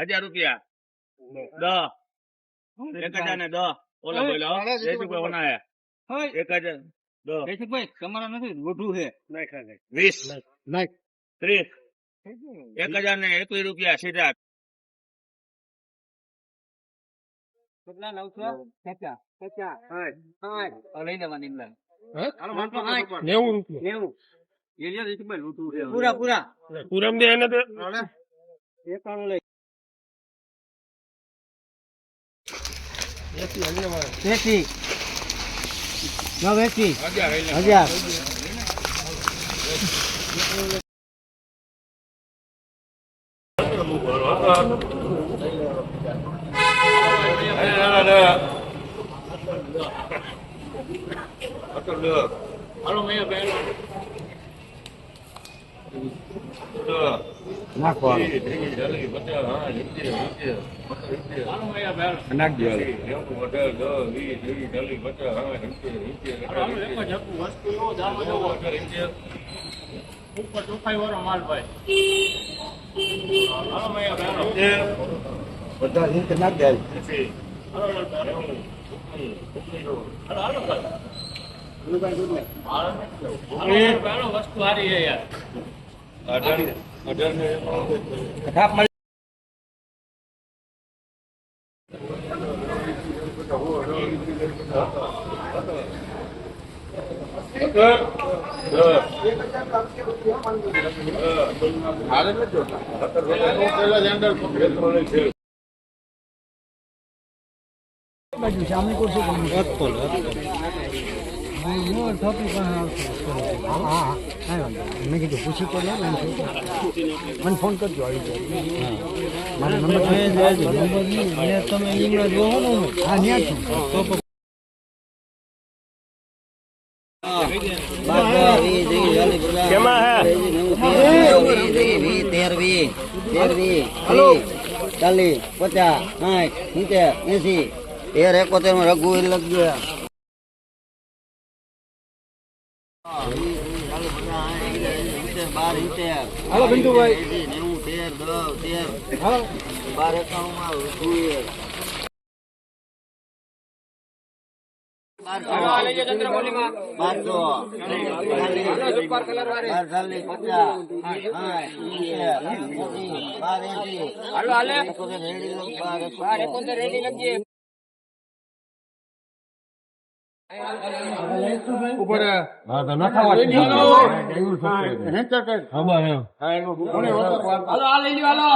હજાર રૂપિયા. દસ એક હજાર ને દસ ઓલા બોલો જયસુખભાઈ ઓના એક હજાર દસ જયસુખભાઈ તમારા નથી લોઢું છે. વીસ. ત્રીસ. એક હજાર ને એકવીસ રૂપિયા સીધા. કેટલા નવસો? પચાસ. પચાસ. લઈ લેવાની. નેવું. રૂપિયા નેવું છે. પૂરા પૂરા. પૂરમ દે એને તો એકાણું લઈ એસી હજાર વાળા. એસી નવ એસી હજાર એટલે હજાર હાલો મેં બેન નાખવાનું ઉપર ચોખાઈ વાળો માલ ભાઈ બધા હાલો વસ્તુ સારી છે યાર થાપ મળી બાજુ સામે કરશું અતપલ મેં કીધું પૂછી તો લે મને ફોન કરજો આવી જાય હા સિત્તેર એસી તેર એકોતેરમાં રઘુ લગ ગયા હાલો પિન્ટુભાઈ નેવું તેર દસ તેર બાર એકાણું માં બારસો બાર સિત્તેર એસી બાર એસી એકોતેર રેડી લગ બાર એકોતેર ઉપર હા તો નખાવા હાલો આ લઈ લ્યો હાલો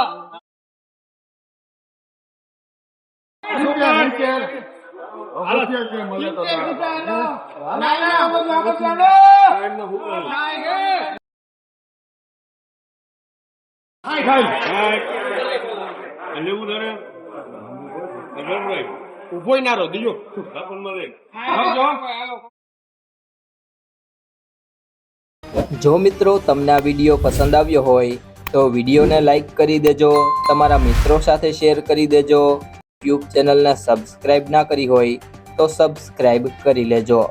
ઊભો ના રહો દીજો જો મિત્રો તમને આ વીડિયો પસંદ આવ્યો હોય, તો વિડીયોને લાઈક કરી દેજો, તમારા મિત્રો સાથે શેર કરી દેજો. યુટ્યુબ ચેનલને સબસ્ક્રાઈબ ના કરી હોય, તો સબસ્ક્રાઈબ કરી લેજો.